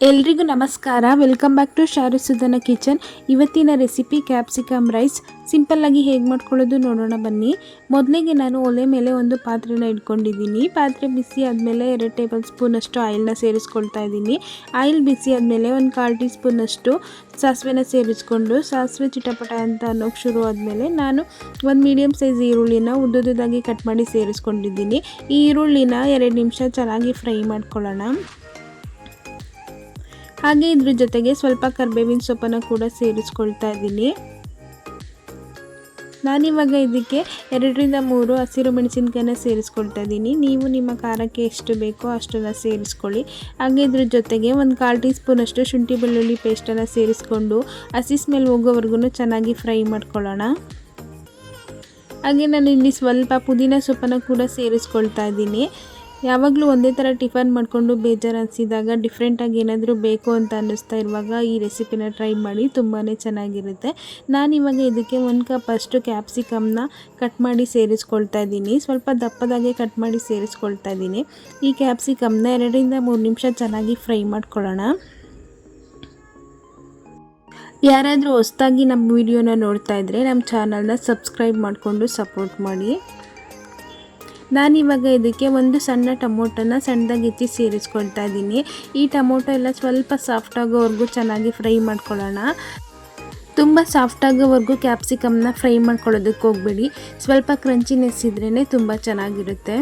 ಎಲ್ರಿಗೂ ನಮಸ್ಕಾರ. Welcome back to Sharusudana kitchen ಇವತ್ತಿನ ರೆಸಿಪಿ ಕ್ಯಾಪ್ಸಿಕಮ್ ರೈಸ್ ಸಿಂಪಲ್ಲಾಗಿ ಹೇಗೆ ಮಾಡ್ಕೊಳ್ಳೋದು ನೋಡೋಣ ಬನ್ನಿ. ಮೊದಲಿಗೆ ನಾನು ಒಲೆ ಮೇಲೆ ಒಂದು ಪಾತ್ರೆನ ಇಟ್ಕೊಂಡಿದ್ದೀನಿ. ಪಾತ್ರೆ ಬಿಸಿ ಆದಮೇಲೆ ಎರಡು ಟೇಬಲ್ ಸ್ಪೂನಷ್ಟು ಆಯಿಲ್ನ ಸೇರಿಸ್ಕೊಳ್ತಾ ಇದ್ದೀನಿ. ಆಯಿಲ್ ಬಿಸಿ ಆದಮೇಲೆ ಒಂದು ಕಾಲು ಟೀ ಸ್ಪೂನಷ್ಟು ಸಾಸಿವೆನ ಸೇರಿಸ್ಕೊಂಡು, ಸಾಸಿವೆ ಚಿಟಪಟ ಅಂತ ಅನ್ನೋಕ್ಕೆ ಶುರು ಆದಮೇಲೆ ನಾನು ಒಂದು ಮೀಡಿಯಮ್ ಸೈಜ್ ಈರುಳ್ಳಿನ ಉದ್ದುದಾಗಿ ಕಟ್ ಮಾಡಿ ಸೇರಿಸ್ಕೊಂಡಿದ್ದೀನಿ. ಈ ಈರುಳ್ಳಿನ ಎರಡು ನಿಮಿಷ ಚೆನ್ನಾಗಿ ಫ್ರೈ ಮಾಡ್ಕೊಳ್ಳೋಣ. ಹಾಗೆ ಇದ್ರ ಜೊತೆಗೆ ಸ್ವಲ್ಪ ಕರ್ಬೇವಿನ ಸೊಪ್ಪನ್ನು ಕೂಡ ಸೇರಿಸ್ಕೊಳ್ತಾ ಇದ್ದೀನಿ. ನಾನಿವಾಗ ಇದಕ್ಕೆ ಎರಡರಿಂದ ಮೂರು ಹಸಿರು ಮೆಣಸಿನ್ಕಾಯನ್ನ ಸೇರಿಸ್ಕೊಳ್ತಾ ಇದ್ದೀನಿ. ನೀವು ನಿಮ್ಮ ಖಾರಕ್ಕೆ ಎಷ್ಟು ಬೇಕೋ ಅಷ್ಟನ್ನು ಸೇರಿಸ್ಕೊಳ್ಳಿ. ಹಾಗೆ ಇದ್ರ ಜೊತೆಗೆ ಒಂದು ಕಾಲು ಟೀ ಸ್ಪೂನಷ್ಟು ಶುಂಠಿ ಬೆಳ್ಳುಳ್ಳಿ ಪೇಸ್ಟನ್ನು ಸೇರಿಸ್ಕೊಂಡು ಹಸಿ ಸ್ಮೆಲ್ ಹೋಗೋವರೆಗೂ ಚೆನ್ನಾಗಿ ಫ್ರೈ ಮಾಡ್ಕೊಳ್ಳೋಣ. ಹಾಗೆ ನಾನು ಇಲ್ಲಿ ಸ್ವಲ್ಪ ಪುದೀನ ಸೊಪ್ಪನ್ನು ಕೂಡ ಸೇರಿಸ್ಕೊಳ್ತಾ ಇದ್ದೀನಿ. ಯಾವಾಗಲೂ ಒಂದೇ ಥರ ಟಿಫನ್ ಮಾಡಿಕೊಂಡು ಬೇಜಾರು ಅನಿಸಿದಾಗ ಡಿಫ್ರೆಂಟಾಗಿ ಏನಾದರೂ ಬೇಕು ಅಂತ ಅನ್ನಿಸ್ತಾ ಇರುವಾಗ ಈ ರೆಸಿಪಿನ ಟ್ರೈ ಮಾಡಿ ತುಂಬಾ ಚೆನ್ನಾಗಿರುತ್ತೆ. ನಾನು ಇವಾಗ ಇದಕ್ಕೆ ಒಂದು ಕಪ್ ಅಷ್ಟು ಕ್ಯಾಪ್ಸಿಕಮ್ನ ಕಟ್ ಮಾಡಿ ಸೇರಿಸ್ಕೊಳ್ತಾ ಇದ್ದೀನಿ. ಸ್ವಲ್ಪ ದಪ್ಪದಾಗೆ ಕಟ್ ಮಾಡಿ ಸೇರಿಸ್ಕೊಳ್ತಾ ಇದ್ದೀನಿ. ಈ ಕ್ಯಾಪ್ಸಿಕಮ್ನ ಎರಡರಿಂದ ಮೂರು ನಿಮಿಷ ಚೆನ್ನಾಗಿ ಫ್ರೈ ಮಾಡ್ಕೊಳ್ಳೋಣ. ಯಾರಾದರೂ ಹೊಸ್ದಾಗಿ ನಮ್ಮ ವಿಡಿಯೋನ ನೋಡ್ತಾ ಇದ್ದರೆ ನಮ್ಮ ಚಾನಲ್ನ ಸಬ್ಸ್ಕ್ರೈಬ್ ಮಾಡಿಕೊಂಡು ಸಪೋರ್ಟ್ ಮಾಡಿ. ನಾನಿವಾಗ ಇದಕ್ಕೆ ಒಂದು ಸಣ್ಣ ಟೊಮೊಟೊನ ಸಣ್ಣದಾಗಿ ಹೆಚ್ಚಿ ಸೇರಿಸ್ಕೊಳ್ತಾ ಇದ್ದೀನಿ ಈ ಟೊಮೊಟೊ ಎಲ್ಲ ಸ್ವಲ್ಪ ಸಾಫ್ಟ್ ಆಗೋವರೆಗೂ ಚೆನ್ನಾಗಿ ಫ್ರೈ ಮಾಡ್ಕೊಳ್ಳೋಣ. ತುಂಬ ಸಾಫ್ಟ್ ಆಗೋವರೆಗೂ ಕ್ಯಾಪ್ಸಿಕಮ್ನ ಫ್ರೈ ಮಾಡ್ಕೊಳ್ಳೋದಕ್ಕೆ ಹೋಗ್ಬೇಡಿ. ಸ್ವಲ್ಪ ಕ್ರಂಚಿನೆಸ್ ಇದ್ರೇ ತುಂಬ ಚೆನ್ನಾಗಿರುತ್ತೆ.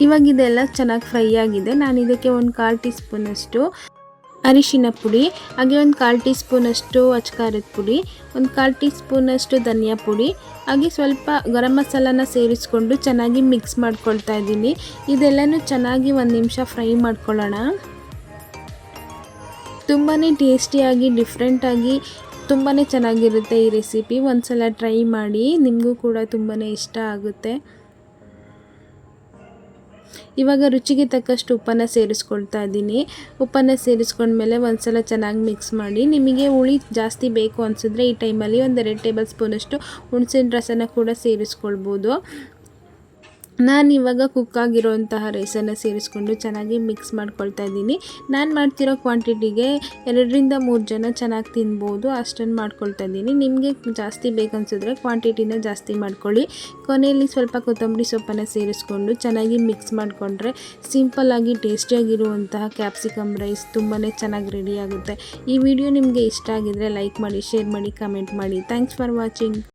ಇವಾಗ ಇದೆಲ್ಲ ಚೆನ್ನಾಗಿ ಫ್ರೈ ಆಗಿದೆ. ನಾನು ಇದಕ್ಕೆ ಒಂದು ಕಾಲು ಟೀ ಸ್ಪೂನಷ್ಟು ಅರಿಶಿನ ಪುಡಿ, ಹಾಗೆ ಒಂದು ಕಾಲು ಟೀ ಸ್ಪೂನಷ್ಟು ಅಚ್ಕಾರದ ಪುಡಿ, ಒಂದು ಕಾಲು ಟೀ ಸ್ಪೂನಷ್ಟು ಧನಿಯಾ ಪುಡಿ, ಹಾಗೆ ಸ್ವಲ್ಪ ಗರಂ ಮಸಾಲಾನ ಸೇರಿಸ್ಕೊಂಡು ಚೆನ್ನಾಗಿ ಮಿಕ್ಸ್ ಮಾಡ್ಕೊಳ್ತಾ ಇದ್ದೀನಿ. ಇದೆಲ್ಲನೂ ಚೆನ್ನಾಗಿ ಒಂದು ನಿಮಿಷ ಫ್ರೈ ಮಾಡ್ಕೊಳ್ಳೋಣ. ತುಂಬಾ ಟೇಸ್ಟಿಯಾಗಿ ಡಿಫ್ರೆಂಟಾಗಿ ತುಂಬಾ ಚೆನ್ನಾಗಿರುತ್ತೆ ಈ ರೆಸಿಪಿ ಒಂದು ಸಲ ಟ್ರೈ ಮಾಡಿ, ನಿಮಗೂ ಕೂಡ ತುಂಬಾ ಇಷ್ಟ ಆಗುತ್ತೆ. ಇವಾಗ ರುಚಿಗೆ ತಕ್ಕಷ್ಟು ಉಪ್ಪನ್ನು ಸೇರಿಸ್ಕೊಳ್ತಾ ಇದ್ದೀನಿ. ಉಪ್ಪನ್ನು ಸೇರಿಸ್ಕೊಂಡ್ಮೇಲೆ ಒಂದು ಸಲ ಚೆನ್ನಾಗಿ ಮಿಕ್ಸ್ ಮಾಡಿ, ನಿಮಗೆ ಹುಳಿ ಜಾಸ್ತಿ ಬೇಕು ಅನಿಸಿದ್ರೆ ಈ ಟೈಮಲ್ಲಿ ಒಂದು ಎರಡು ಟೇಬಲ್ ಸ್ಪೂನಷ್ಟು ಹುಣಸಿನ ರಸನ ಕೂಡ ಸೇರಿಸ್ಕೊಳ್ಬೋದು. ನಾನು ಇವಾಗ ಕುಕ್ ಆಗಿರೋಂತಹ ರೈಸನ್ನು ಸೇರಿಸ್ಕೊಂಡು ಚೆನ್ನಾಗಿ ಮಿಕ್ಸ್ ಮಾಡ್ಕೊಳ್ತಾ ಇದ್ದೀನಿ. ನಾನು ಮಾಡ್ತಿರೋ ಕ್ವಾಂಟಿಟಿಗೆ ಎರಡರಿಂದ ಮೂರು ಜನ ಚೆನ್ನಾಗಿ ತಿನ್ಬೋದು ಅಷ್ಟನ್ನು ಮಾಡ್ಕೊಳ್ತಾ ಇದ್ದೀನಿ. ನಿಮಗೆ ಜಾಸ್ತಿ ಬೇಕನ್ಸಿದ್ರೆ ಕ್ವಾಂಟಿಟಿನ ಜಾಸ್ತಿ ಮಾಡ್ಕೊಳ್ಳಿ. ಕೊನೆಯಲ್ಲಿ ಸ್ವಲ್ಪ ಕೊತ್ತಂಬರಿ ಸೊಪ್ಪನ್ನು ಸೇರಿಸ್ಕೊಂಡು ಚೆನ್ನಾಗಿ ಮಿಕ್ಸ್ ಮಾಡಿಕೊಂಡ್ರೆ ಸಿಂಪಲ್ಲಾಗಿ ಟೇಸ್ಟಿಯಾಗಿರುವಂತಹ ಕ್ಯಾಪ್ಸಿಕಮ್ ರೈಸ್ ತುಂಬಾ ಚೆನ್ನಾಗಿ ರೆಡಿ ಆಗುತ್ತೆ. ಈ ವಿಡಿಯೋ ನಿಮಗೆ ಇಷ್ಟ ಆಗಿದ್ರೆ ಲೈಕ್ ಮಾಡಿ ಶೇರ್ ಮಾಡಿ ಕಮೆಂಟ್ ಮಾಡಿ. Thanks for watching